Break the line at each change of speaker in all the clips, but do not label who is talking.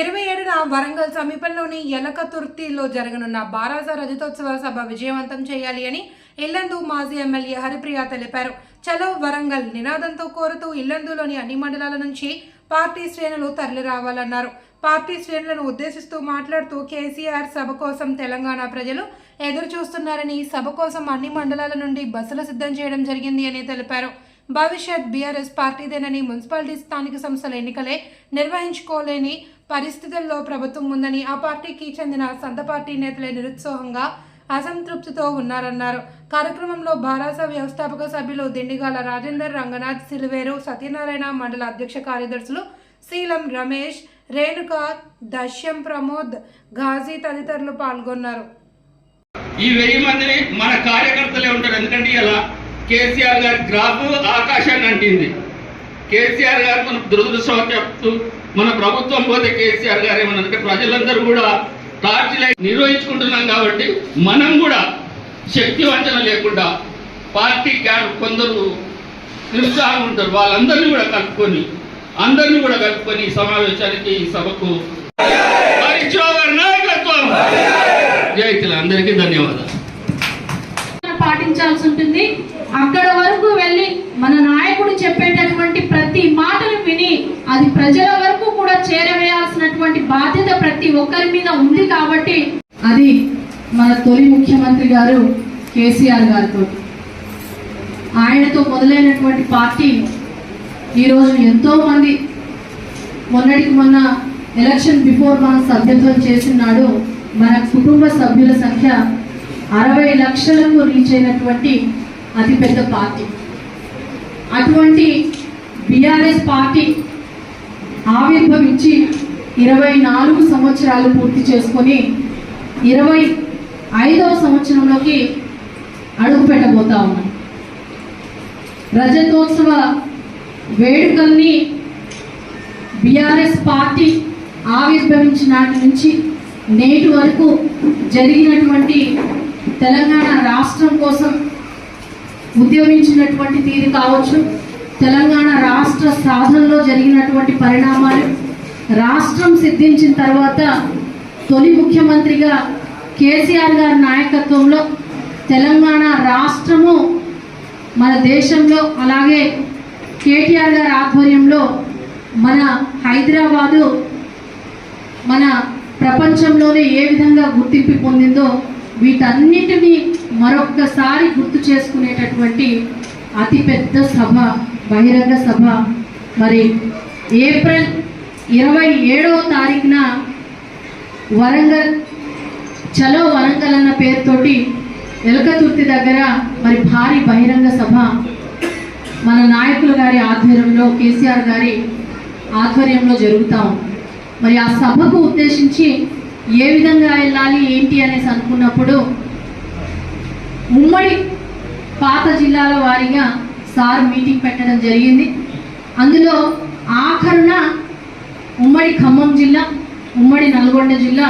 ఇరవై ఏడున వరంగల్ సమీపంలోని యలకతుర్తిలో జరగనున్న బారాస రజతోత్సవ సభ విజయవంతం చేయాలి అని ఇల్లందు మాజీ ఎమ్మెల్యే హరిప్రియ తెలిపారు. చలో వరంగల్ నినాదంతో కోరుతూ ఇల్లందులోని అన్ని మండలాల నుంచి పార్టీ శ్రేణులు తరలి రావాలన్నారు పార్టీ శ్రేణులను ఉద్దేశిస్తూ మాట్లాడుతూ కేసీఆర్ సభ కోసం తెలంగాణ ప్రజలు ఎదురు చూస్తున్నారని సభ కోసం అన్ని మండలాల నుండి బస్సులు సిద్ధం చేయడం జరిగింది అని తెలిపారు. భవిష్యత్ బీఆర్ఎస్ పార్టీదేనని మున్సిపాలిటీ స్థానిక సంస్థల ఎన్నికలే నిర్వహించుకోలేని పరిస్థితుల్లో ప్రభుత్వం ఉందని ఆ పార్టీకి చెందిన సంత పార్టీ నేతలే నిరుత్సాహంగా అసంతృప్తితో ఉన్నారన్నారు. కార్యక్రమంలో భారాస వ్యవస్థాపక సభ్యులు దిండిగాల రాజేందర్ రంగనాథ్ సిలివేరు సత్యనారాయణ మండల అధ్యక్ష కార్యదర్శులు శీలం రమేష్ రేణుక దశ్యం ప్రమోద్ ఘాజీ తదితరులు పాల్గొన్నారు.
ఈ వెయ్యి మందిని మన కార్యకర్తలే ఉంటారు. ఎందుకంటే ఇలా కేసీఆర్ గారి గ్రాఫ్ ఆకాశాన్ని అంటింది. కేసీఆర్ గారు మన దురదృష్టవశాత్తు మన ప్రభుత్వం పోతే కేసీఆర్ గారు ఏమన్నా ప్రజలందరూ కూడా టార్చ్ లైట్ నిర్వహించుకుంటున్నాం కాబట్టి మనం కూడా శక్తి వంచన లేకుండా పార్టీ క్యాడ్ కొందరు నిరుత్సాహం ఉంటారు. వాళ్ళందరినీ కూడా కలుపుకొని అందరినీ కూడా కలుపుకొని ఈ సమావేశానికి ఈ సభకు నాయకత్వం. జైతులు అందరికీ ధన్యవాదాలు.
పాటించాల్సి ఉంటుంది. అక్కడ వరకు వెళ్ళి మన నాయకుడు చెప్పేటటువంటి ప్రతి మాటను విని అది ప్రజల వరకు కూడా చేరవేయాల్సినటువంటి బాధ్యత ప్రతి ఒక్కరి మీద ఉంది కాబట్టి అది మన తొలి ముఖ్యమంత్రి గారు కేసీఆర్ గారితో. ఆయనతో మొదలైనటువంటి పార్టీ ఈరోజు ఎంతో మంది మొన్నటికి మొన్న ఎలక్షన్ బిఫోర్ మనం సభ్యత్వం చేసినాడు మన కుటుంబ సభ్యుల సంఖ్య అరవై లక్షలకు రీచ్ అయినటువంటి అతిపెద్ద పార్టీ. అటువంటి బీఆర్ఎస్ పార్టీ ఆవిర్భవించి ఇరవై నాలుగు సంవత్సరాలు పూర్తి చేసుకొని ఇరవై ఐదవ సంవత్సరంలోకి అడుగు పెట్టబోతా ఉన్నాం. రజతోత్సవ వేడుకల్ని బీఆర్ఎస్ పార్టీ ఆవిర్భవించిన నాటి నుంచి నేటి వరకు జరిగినటువంటి తెలంగాణ రాష్ట్రం కోసం ఉద్యమించినటువంటి తీరు కావచ్చు. తెలంగాణ రాష్ట్ర సాధనలో జరిగినటువంటి పరిణామాలు రాష్ట్రం సిద్ధించిన తర్వాత తొలి ముఖ్యమంత్రిగా కేసీఆర్ గారి నాయకత్వంలో తెలంగాణ రాష్ట్రము మన దేశంలో అలాగే కేటీఆర్ గారి ఆధ్వర్యంలో మన హైదరాబాదు మన ప్రపంచంలోనే ఏ విధంగా గుర్తింపు పొందిందో వీటన్నిటినీ మరొక్కసారి గుర్తు చేసుకునేటటువంటి అతిపెద్ద సభ బహిరంగ సభ. మరి ఏప్రిల్ ఇరవై ఏడవ తారీఖున వరంగల్ చలో వరంగల్ అన్న పేరుతోటి ఎలకతుర్తి దగ్గర మరి భారీ బహిరంగ సభ. మన నాయకులు గారి ఆధ్వర్యంలో కేసీఆర్ గారి ఆధ్వర్యంలో జరుగుతాం మరి ఆ సభకు ఉద్దేశించి ఏ విధంగా వెళ్ళాలి ఏంటి అనేసి అనుకున్నప్పుడు ఉమ్మడి పాత జిల్లాల వారీగా సార్ మీటింగ్ పెట్టడం జరిగింది. అందులో ఆఖరున ఉమ్మడి ఖమ్మం జిల్లా ఉమ్మడి నల్గొండ జిల్లా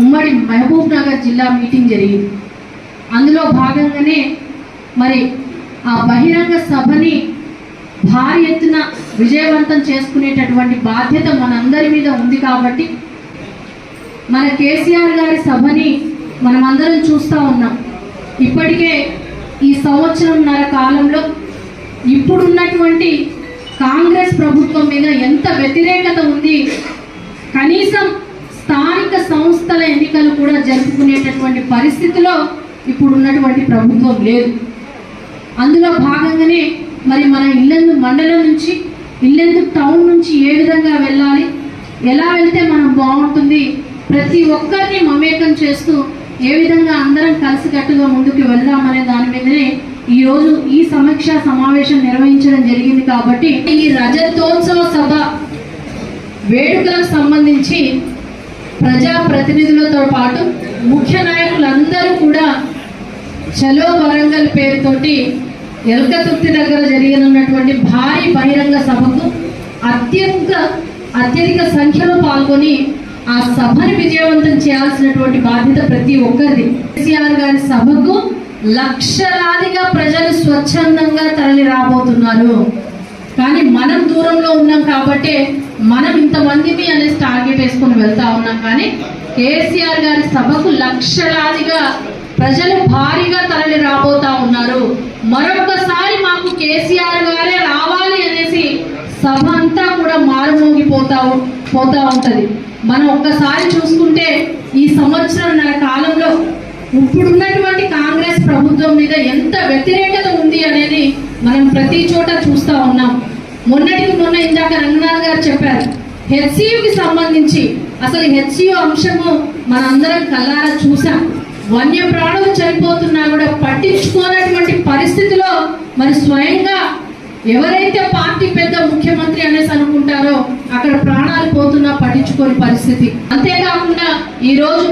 ఉమ్మడి మహబూబ్ నగర్ జిల్లా మీటింగ్ జరిగింది. అందులో భాగంగానే మరి ఆ బహిరంగ సభని భారీ ఎత్తున విజయవంతం చేసుకునేటటువంటి బాధ్యత మనందరి మీద ఉంది కాబట్టి మన కేసీఆర్ గారి సభని మనమందరం చూస్తూ ఉన్నాం. ఇప్పటికే ఈ సంవత్సరంన్నర కాలంలో ఇప్పుడున్నటువంటి కాంగ్రెస్ ప్రభుత్వం మీద ఎంత వ్యతిరేకత ఉంది కనీసం స్థానిక సంస్థల ఎన్నికలు కూడా జరుపుకునేటటువంటి పరిస్థితిలో ఇప్పుడున్నటువంటి ప్రభుత్వం లేదు. అందులో భాగంగానే మరి మన ఇల్లెందు మండలం నుంచి ఇల్లెందు టౌన్ నుంచి ఏ విధంగా వెళ్ళాలి ఎలా వెళ్తే మనం బాగుంటుంది ప్రతి ఒక్కరిని మమేకం చేస్తూ ఏ విధంగా అందరం కలిసికట్టుగా ముందుకు వెళ్దామనే దాని మీదనే ఈ రోజు ఈ సమీక్ష సమావేశం నిర్వహించడం జరిగింది కాబట్టి ఈ రజతోత్సవ సభ వేడుకలకు సంబంధించి ప్రజా ప్రతినిధులతో పాటు ముఖ్య నాయకులందరూ కూడా చలో వరంగల్ పేరుతోటి ఎల్కతుర్తి దగ్గర జరిగినటువంటి భారీ బహిరంగ సభకు అత్యంత అత్యధిక సంఖ్యలో పాల్గొని ఆ సభని విజయవంతం చేయాల్సినటువంటి బాధ్యత ప్రతి ఒక్కరిది. కేసీఆర్ గారి సభకు లక్షలాదిగా ప్రజలు స్వచ్ఛందంగా తరలి రాబోతున్నారు. కానీ మనం దూరంలో ఉన్నాం కాబట్టి మనం ఇంతమందిని అనేసి టార్గెట్ వేసుకొని వెళ్తా ఉన్నాం. కానీ కేసీఆర్ గారి సభకు లక్షలాదిగా ప్రజలు భారీగా తరలి రాబోతా ఉన్నారు. మరొకసారి మాకు కేసీఆర్ గారే రావాలి అనేసి సభ అంతా కూడా మారుమోగిపోతా పోతా ఉంటది. మనం ఒక్కసారి చూసుకుంటే ఈ సంవత్సరంన్నర కాలంలో ఇప్పుడున్నటువంటి కాంగ్రెస్ ప్రభుత్వం మీద ఎంత వ్యతిరేకత ఉంది అనేది మనం ప్రతి చోట చూస్తా ఉన్నాం. మొన్నటికి మొన్న ఇందాక రంగనాథ్ గారు చెప్పారు హెచ్సియుకి సంబంధించి అసలు హెచ్సియు అంశము మనందరం కల్లారా చూసాం. వన్య ప్రాణులు చనిపోతున్నా కూడా పట్టించుకోనటువంటి పరిస్థితిలో మరి స్వయంగా ఎవరైతే పార్టీ పెద్ద ముఖ్యమంత్రి అనేసి అనుకుంటారో అక్కడ ప్రాణాలు పోతున్నా పట్టించుకోని పరిస్థితి. అంతేకాకుండా ఈ రోజు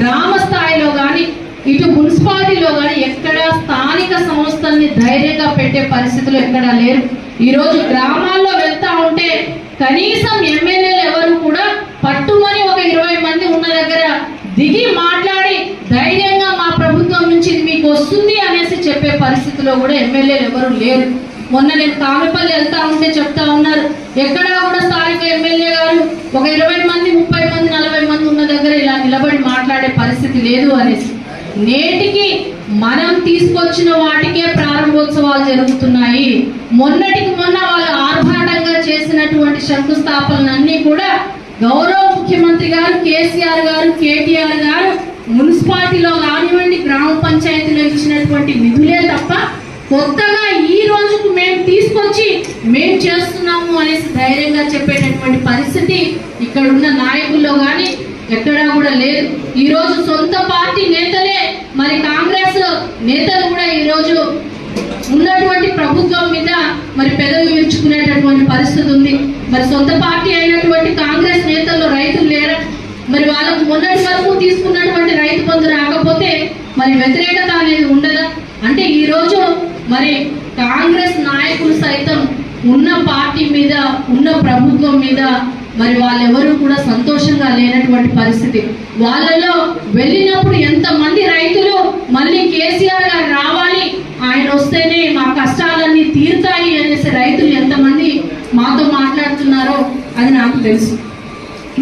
గ్రామ స్థాయిలో కానీ ఇటు మున్సిపాలిటీలో కానీ ఎక్కడ స్థానిక సంస్థల్ని ధైర్యంగా పెట్టే పరిస్థితులు ఎక్కడా లేరు. ఈ రోజు గ్రామాల్లో వెళ్తా ఉంటే కనీసం ఎమ్మెల్యేలు ఎవరు కూడా పట్టుమని ఒక ఇరవై మంది ఉన్న దగ్గర దిగి మాట్లాడి ధైర్యంగా మా ప్రభుత్వం నుంచి ఇది మీకు వస్తుంది అనేసి చెప్పే పరిస్థితిలో కూడా ఎమ్మెల్యేలు ఎవరు లేరు. మొన్న నేను కామెపల్లి వెళ్తా ఉంటే చెప్తా ఉన్నారు. ఎక్కడా కూడా స్థానిక ఎమ్మెల్యే గారు ఒక ఇరవై మంది ముప్పై మంది నలభై మంది ఉన్న దగ్గర ఇలా నిలబడి మాట్లాడే పరిస్థితి లేదు అనేసి. నేటికి మనం తీసుకొచ్చిన వాటికే ప్రారంభోత్సవాలు జరుగుతున్నాయి. మొన్నటికి మొన్న వాళ్ళు ఆర్భాటంగా చేసినటువంటి శంకుస్థాపనలన్నీ కూడా గౌరవ ముఖ్యమంత్రి గారు కేసీఆర్ గారు కేటీఆర్ గారు మున్సిపాలిటీలో కానివ్వండి గ్రామ పంచాయతీలో ఇచ్చినటువంటి నిధులే తప్ప కొత్తగా వచ్చి మేము చేస్తున్నాము అనేసి ధైర్యంగా చెప్పేటటువంటి పరిస్థితి ఇక్కడ ఉన్న నాయకుల్లో కానీ ఎక్కడా కూడా లేదు. ఈ రోజు సొంత పార్టీ నేతలే మరి కాంగ్రెస్ నేతలు కూడా ఈరోజు ఉన్నటువంటి ప్రభుత్వం మీద మరి పెదవి విరుచుకునేటటువంటి పరిస్థితి ఉంది. మరి సొంత పార్టీ అయినటువంటి కాంగ్రెస్ నేతల్లో రైతులు లేరా? మరి వాళ్ళకు మొన్నటి వరకు తీసుకున్నటువంటి రైతు బంధు రాకపోతే మరి వ్యతిరేకత అనేది ఉండదా? అంటే ఈ రోజు మరి ఉన్న పార్టీ మీద ఉన్న ప్రభుత్వం మీద మరి వాళ్ళెవరూ కూడా సంతోషంగా లేనటువంటి పరిస్థితి. వాళ్ళలో వెళ్ళినప్పుడు ఎంతమంది రైతులు మళ్ళీ కేసీఆర్ గారు రావాలి ఆయన వస్తేనే మా కష్టాలన్నీ తీరుతాయి అనేసి రైతులు ఎంతమంది మాతో మాట్లాడుతున్నారో అది నాకు తెలుసు.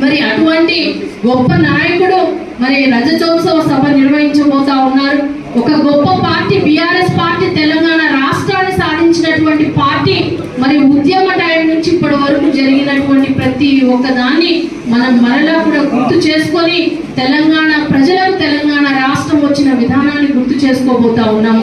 మరి అటువంటి గొప్ప నాయకుడు మరి రజతోత్సవ సభ నిర్వహించబోతా ఉన్నారు. ఒక గొప్ప పార్టీ బీఆర్ఎస్ పార్టీ తెలంగాణ రాష్ట్రాన్ని సాధించినటువంటి పార్టీ మరి ఉద్యమ టైం నుంచి ఇప్పటి వరకు జరిగినటువంటి ఒకదాన్ని మనం మరలా కూడా గుర్తు చేసుకొని తెలంగాణ ప్రజలకు తెలంగాణ రాష్ట్రం వచ్చిన విధానాన్ని గుర్తు చేసుకోబోతా ఉన్నాము.